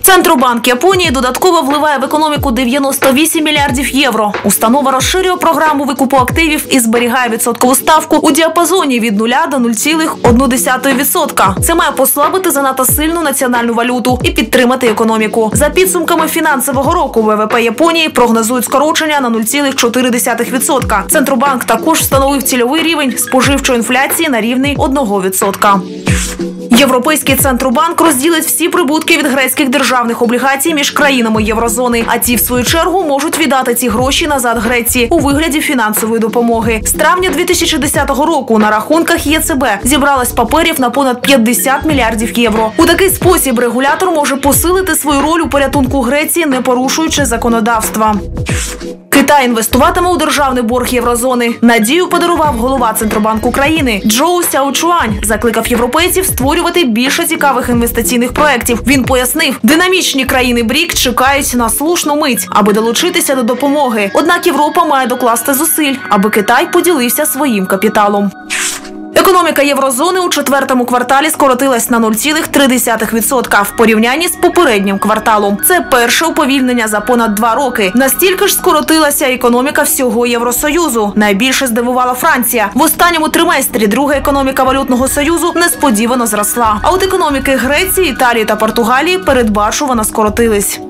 Центробанк Японії додатково вливає в економіку 98 мільярдів євро. Установа розширює програму викупу активів і зберігає відсоткову ставку у діапазоні від 0 до 0,1%. Це має послабити занадто сильну національну валюту і підтримати економіку. За підсумками фінансового року ВВП Японії прогнозують скорочення на 0,4%. Центробанк також встановив цільовий рівень споживчої інфляції на рівні 1%. Європейський центробанк розділить всі прибутки від грецьких державних облігацій між країнами єврозони. А ті, в свою чергу, можуть віддати ці гроші назад Греції у вигляді фінансової допомоги. З травня 2010 року на рахунках ЄЦБ зібралось паперів на понад 50 мільярдів євро. У такий спосіб регулятор може посилити свою роль у порятунку Греції, не порушуючи законодавства. Китай інвестуватиме у державний борг єврозони. Надію подарував голова центробанку країни Джоу Сяочуань. Закликав європейців створювати більше цікавих інвестиційних проєктів. Він пояснив, динамічні країни БРІК чекають на слушну мить, аби долучитися до допомоги. Однак Європа має докласти зусиль, аби Китай поділився своїм капіталом. Економіка єврозони у четвертому кварталі скоротилась на 0,3% в порівнянні з попереднім кварталом. Це перше уповільнення за понад два роки. Настільки ж скоротилася економіка всього Євросоюзу. Найбільше здивувала Франція. В останньому триместрі друга економіка валютного союзу несподівано зросла. А от економіки Греції, Італії та Португалії передбачувано скоротились.